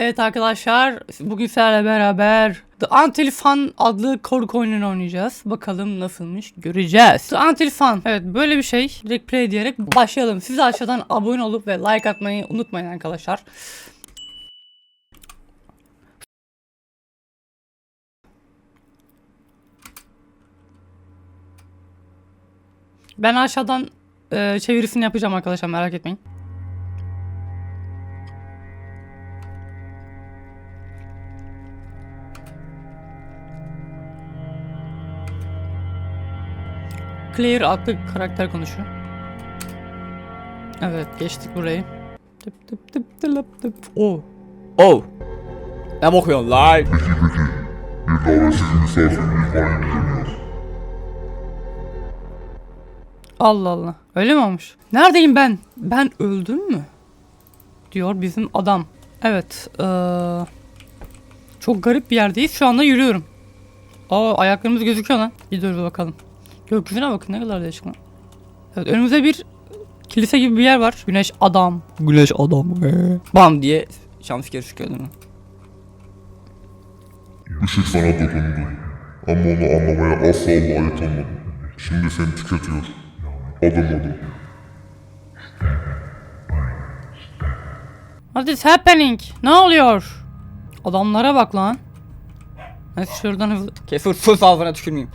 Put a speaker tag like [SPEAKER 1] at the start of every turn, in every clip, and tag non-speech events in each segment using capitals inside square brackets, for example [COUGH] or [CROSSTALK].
[SPEAKER 1] Evet arkadaşlar bugün sizlerle beraber The Until Fun adlı korku oyununu oynayacağız. Bakalım nasılmış göreceğiz. The Until Fun. Evet böyle bir şey. Direkt play diyerek başlayalım. Siz de aşağıdan abone olup ve like atmayı unutmayın arkadaşlar. Ben aşağıdan e, çevirisini yapacağım arkadaşlar merak etmeyin. Claire adlı karakter konuşuyor. Evet geçtik burayı. Tıp tıp tıp tıp tıp. Oh.
[SPEAKER 2] Oh. Ne bakıyorsun lan?
[SPEAKER 3] Bir davetsiz misafirimiz var deniyor.
[SPEAKER 1] Allah Allah. Öyle mi olmuş? Neredeyim ben? Ben öldüm mü? Diyor bizim adam. Evet. eee, çok garip bir yerdeyiz. Şu anda yürüyorum. Aa ayaklarımız gözüküyor lan. Gidiyoruz bakalım. Gökyüzüne bakın ne kadar değişik. Evet önümüzde bir kilise gibi bir yer var. Güneş adam.
[SPEAKER 2] Güneş adam. Bam diye çıkıyor değil mi?
[SPEAKER 3] Işık sana dokundu. Ama onu anlamaya asla layık olmadın. Şimdi seni tüketiyor. Adım adım.
[SPEAKER 1] What is happening? Ne oluyor? Adamlara bak lan. Neyse şuradan hızlı.
[SPEAKER 2] Kefir sus ağzına tükürmeyeyim.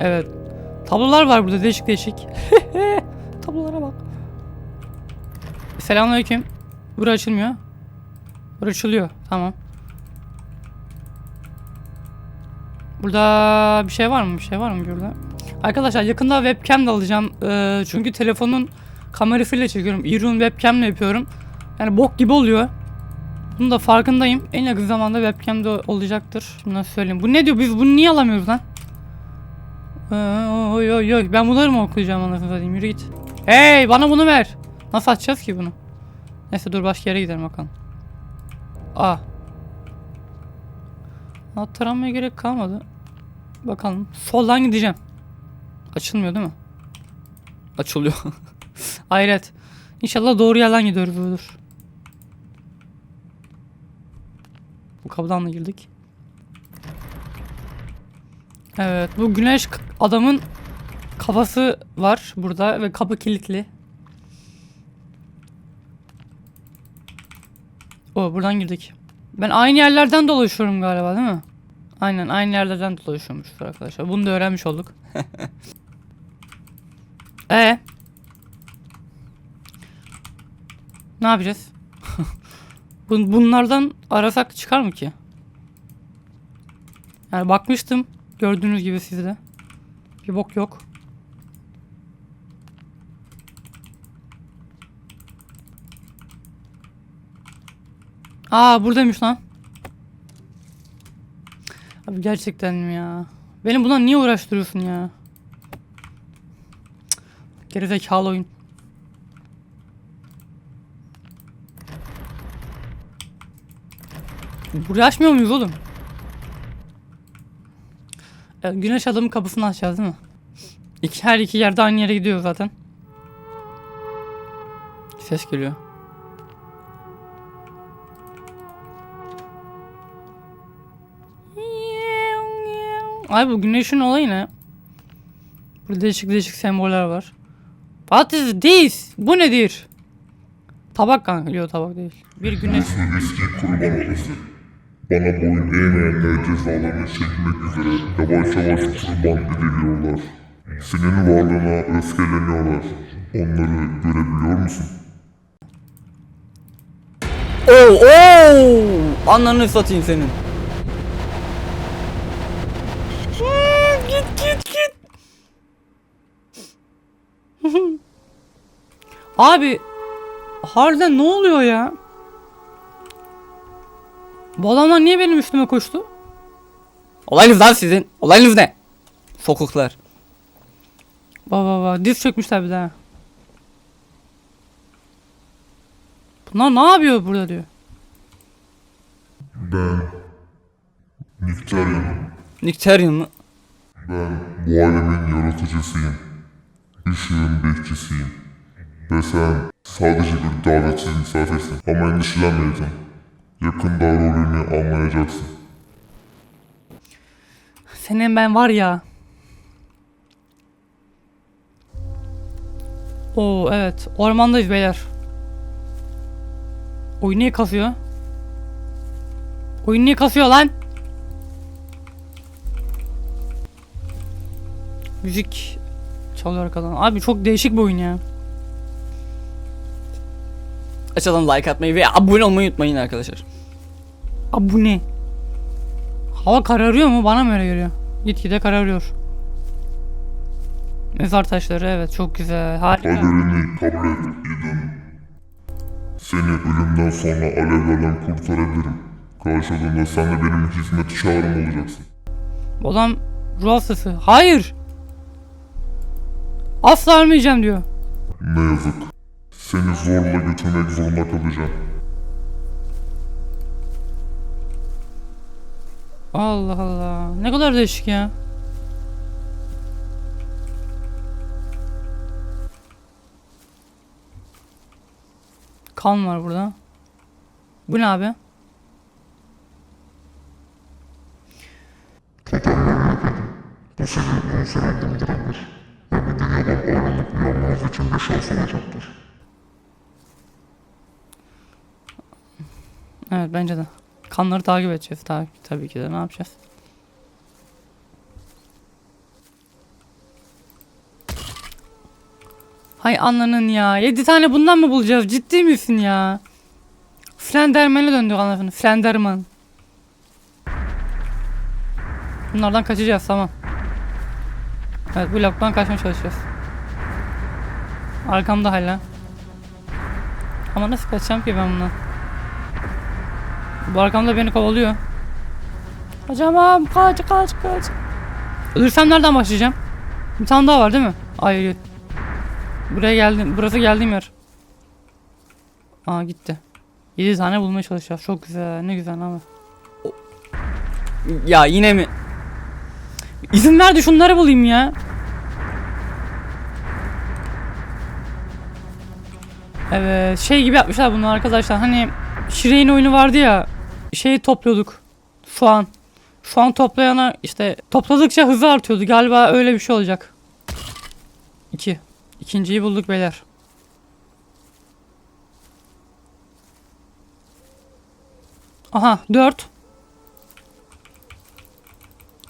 [SPEAKER 1] Evet. Tablolar var burada değişik değişik. [LAUGHS] Tablolara bak. Selamünaleyküm. Bura açılmıyor. Bura açılıyor. Tamam. Burada bir şey var mı? Bir şey var mı burada? Arkadaşlar yakında webcam de alacağım. Ee, çünkü telefonun kamerasıyla çekiyorum. Irun webcamle yapıyorum. Yani bok gibi oluyor. Bunun da farkındayım. En yakın zamanda webcam de olacaktır. Şimdi nasıl söyleyeyim. Bu ne diyor? Biz bunu niye alamıyoruz lan? Aa, Oy oy oy ben bunları mı okuyacağım anasını satayım yürü git. Hey bana bunu ver. Nasıl açacağız ki bunu? Neyse dur başka yere gidelim bakalım. Aa. Anahtar almaya gerek kalmadı. Bakalım. Soldan gideceğim. Açılmıyor değil mi?
[SPEAKER 2] Açılıyor. [LAUGHS]
[SPEAKER 1] Hayret. İnşallah doğru yerden gidiyoruz dur. Bu kapıdan da girdik. Evet bu güneş adamın kafası var burada ve kapı kilitli. O buradan girdik. Ben aynı yerlerden dolaşıyorum galiba değil mi? Aynen aynı yerlerden dolaşıyormuşuz arkadaşlar. Bunu da öğrenmiş olduk. [LAUGHS] E Ne yapacağız? [LAUGHS] Bun- Bunlardan arasak çıkar mı ki? Yani bakmıştım. Gördüğünüz gibi sizde. Bir bok yok. Aa buradaymış lan. Abi gerçekten mi ya? Beni buna niye uğraştırıyorsun ya? Cık. Gerizekalı oyun. Burayı açmıyor muyuz oğlum? E, güneş adamın kapısını açacağız değil mi? İki, her iki yerde aynı yere gidiyor zaten. Ses geliyor. Ay bu güneşin olayı ne? Burada değişik değişik semboller var. What is this? Bu nedir? Tabak kanka. Yok tabak değil. Bir güneş.
[SPEAKER 3] Eski kurban. Bana boyun eğmeyenlere cezalarını çekmek üzere yavaş yavaş kurban ediliyorlar. Senin varlığına öfkeleniyorlar. Onları görebiliyor musun?
[SPEAKER 2] Oo oo! Ananı satayım senin.
[SPEAKER 1] git git git. Abi harbiden ne oluyor ya? Bu adamlar niye benim üstüme koştu?
[SPEAKER 2] Olayınız lan sizin. Olayınız ne? Sokuklar.
[SPEAKER 1] Baba baba diz çökmüşler bir daha. Bunlar ne yapıyor burada diyor.
[SPEAKER 3] Ben Niktaryon.
[SPEAKER 2] Nikterium mu?
[SPEAKER 3] Ben bu alemin yaratıcısıyım. Işığın bekçisiyim. Ve sen Sadece bir davetsiz misafirsin ama endişelenmeyin. Yakında rolünü anlayacaksın.
[SPEAKER 1] Senin ben var ya. Oo evet. Ormandayız beyler. Oyun niye kasıyor? Oyun niye kasıyor lan? Müzik çalıyor arkadan. Abi çok değişik bir oyun ya.
[SPEAKER 2] Aşağıdan like atmayı ve abone olmayı unutmayın arkadaşlar.
[SPEAKER 1] Abi bu ne? Hava kararıyor mu? Bana mı öyle geliyor? Gitgide kararıyor. Mezar taşları evet çok güzel. Harika.
[SPEAKER 3] Kaderini kabul et Eden. Seni ölümden sonra alevlerden kurtarabilirim. Karşılığında sen de benim hizmet çağrım olacaksın.
[SPEAKER 1] Adam ruh hastası. Hayır. Asla ölmeyeceğim diyor.
[SPEAKER 3] Ne yazık. Seni zorla götürmek zorunda kalacağım.
[SPEAKER 1] Allah Allah. Ne kadar değişik ya. Kan var burada. Bu ne abi?
[SPEAKER 3] Bu uzun süre durdurabilir. Ve bir dünyadan ayrılıp uyanmanız için bir şans olacaktır.
[SPEAKER 1] Evet bence de. Kanları takip edeceğiz tabii, tabii ki de ne yapacağız? Hay ananın ya. 7 tane bundan mı bulacağız? Ciddi misin ya? Flenderman'e döndük anasını. Flenderman. Bunlardan kaçacağız tamam. Evet bu loktan kaçmaya çalışacağız. Arkamda hala. Ama nasıl kaçacağım ki ben bundan? Bu arkamda beni kovalıyor. Kaçamam. Kaç kaç kaç. Ölürsem nereden başlayacağım? Bir tane daha var değil mi? Hayır. Buraya geldim. Burası geldiğim yer. Aa gitti. 7 tane bulmaya çalışacağız. Çok güzel. Ne güzel ama.
[SPEAKER 2] Ya yine mi?
[SPEAKER 1] İzin ver de şunları bulayım ya. Evet şey gibi yapmışlar bunu arkadaşlar. Hani Şire'in oyunu vardı ya. Şeyi topluyorduk. Şu an. Şu an toplayana işte topladıkça hızı artıyordu. Galiba öyle bir şey olacak. 2. İkinciyi bulduk beyler. Aha 4.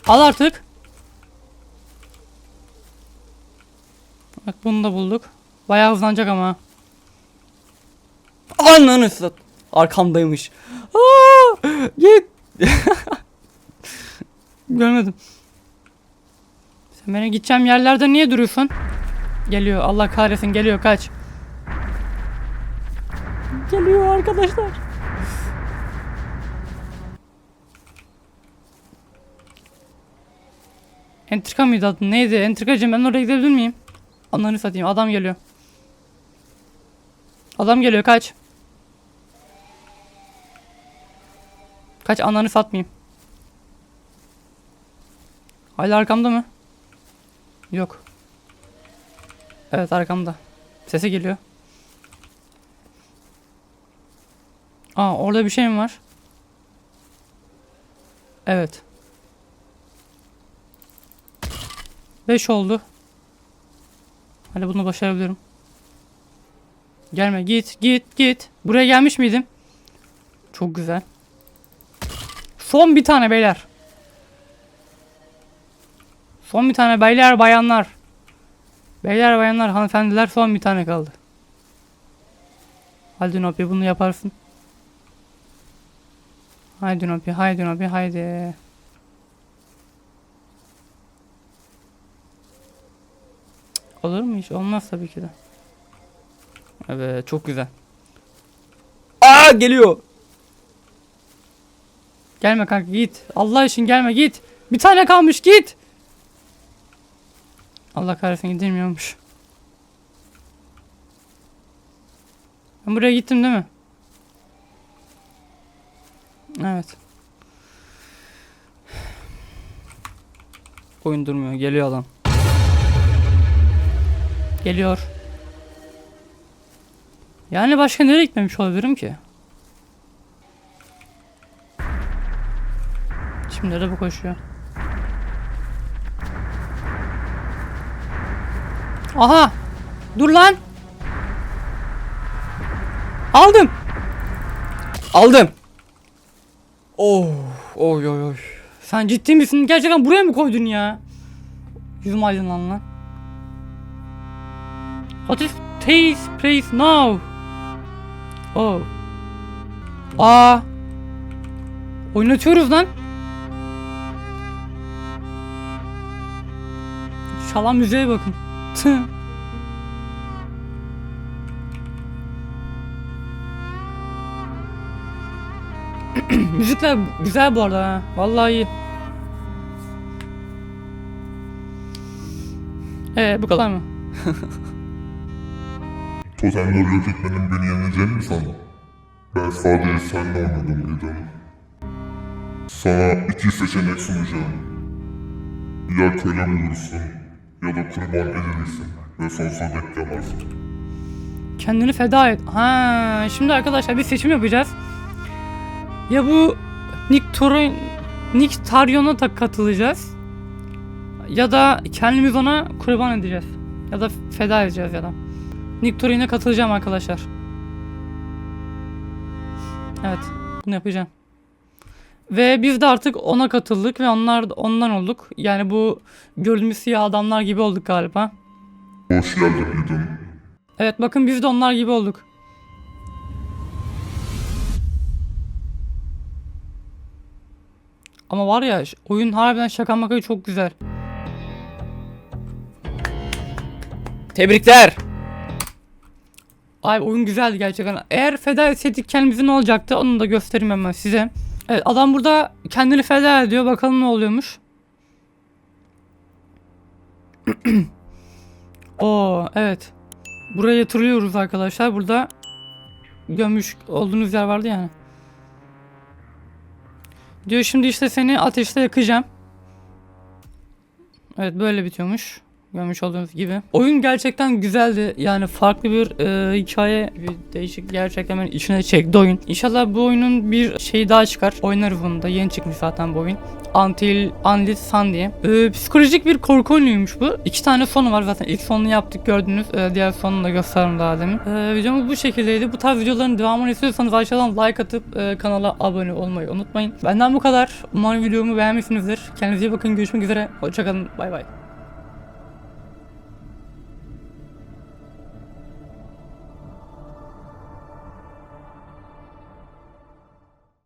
[SPEAKER 1] Al artık. Bak bunu da bulduk. Bayağı hızlanacak ama.
[SPEAKER 2] Ananı sat. Arkamdaymış. Git. [LAUGHS]
[SPEAKER 1] Görmedim. Sen beni gideceğim yerlerde niye duruyorsun? Geliyor. Allah kahretsin geliyor kaç. Geliyor arkadaşlar. Entrika mıydı adı? Neydi? Entrikacım ben oraya gidebilir miyim? Ananı satayım. Adam geliyor. Adam geliyor kaç. Kaç ananı satmayayım. Hala arkamda mı? Yok. Evet arkamda. Sesi geliyor. Aa orada bir şey mi var? Evet. 5 oldu. Hadi bunu başarabilirim. Gelme git git git. Buraya gelmiş miydim? Çok güzel. Son bir tane beyler. Son bir tane beyler bayanlar. Beyler bayanlar hanımefendiler son bir tane kaldı. Hadi Nopi bunu yaparsın. Haydi Nopi haydi Nopi haydi. Olur mu hiç? Olmaz tabii ki de.
[SPEAKER 2] Evet çok güzel. Aa geliyor.
[SPEAKER 1] Gelme kanka git. Allah için gelme git. Bir tane kalmış git. Allah kahretsin gidilmiyormuş. Ben buraya gittim değil mi? Evet.
[SPEAKER 2] Oyun durmuyor. Geliyor adam.
[SPEAKER 1] Geliyor. Yani başka nereye gitmemiş olabilirim ki? Şimdi de bu koşuyor. Aha! Dur lan! Aldım!
[SPEAKER 2] Aldım. Oh, oy oy oy.
[SPEAKER 1] Sen ciddi misin? Gerçekten buraya mı koydun ya? Yüzüm aydınlan lan. What is taste place now? Oh. Aa. Oynatıyoruz lan. Çalan müziğe bakın. Tüh. [CLEARS THROAT] Müzikler güzel bu arada ha. Vallahi iyi. Ee bu kadar mı? [LAUGHS]
[SPEAKER 3] Totemleri yok etmenin beni yeneceğini mi sandın? Ben sadece seninle oynadım dedim. Sana iki seçenek sunacağım. Ya köle bulursun ya da kurban edilirsin ve sonsuza dek yanarsın.
[SPEAKER 1] Kendini feda et. Ha, şimdi arkadaşlar bir seçim yapacağız. Ya bu Nick Torin Nick Tarion'a da katılacağız. Ya da kendimiz ona kurban edeceğiz. Ya da feda edeceğiz ya da. Nick Torion'a katılacağım arkadaşlar. Evet, bunu yapacağım. Ve biz de artık ona katıldık ve onlar ondan olduk. Yani bu gördüğümüz siyah adamlar gibi olduk galiba.
[SPEAKER 3] Hoş geldin Eden.
[SPEAKER 1] Evet bakın biz de onlar gibi olduk. Ama var ya oyun harbiden şaka makayı çok güzel.
[SPEAKER 2] Tebrikler.
[SPEAKER 1] Ay oyun güzeldi gerçekten. Eğer feda etseydik kendimize ne olacaktı onu da göstereyim hemen size. Evet adam burada kendini feda ediyor. Bakalım ne oluyormuş. [CLEARS THROAT] Oo evet. Buraya yatırıyoruz arkadaşlar. Burada gömmüş olduğunuz yer vardı yani. Diyor şimdi işte seni ateşte yakacağım. Evet böyle bitiyormuş. Görmüş olduğunuz gibi. Oyun gerçekten güzeldi. Yani farklı bir e, hikaye, bir değişik gerçekten beni içine çekti oyun. İnşallah bu oyunun bir şeyi daha çıkar. Oynarız bunu da. Yeni çıkmış zaten bu oyun. Until Unlit Sun diye. E, psikolojik bir korku oyunuymuş bu. İki tane sonu var zaten. İlk sonunu yaptık gördünüz. E, diğer sonunu da gösterdim daha demin. E, videomuz bu şekildeydi. Bu tarz videoların devamını istiyorsanız aşağıdan like atıp e, kanala abone olmayı unutmayın. Benden bu kadar. Umarım videomu beğenmişsinizdir. Kendinize iyi bakın. Görüşmek üzere. Hoşçakalın. Bay bay.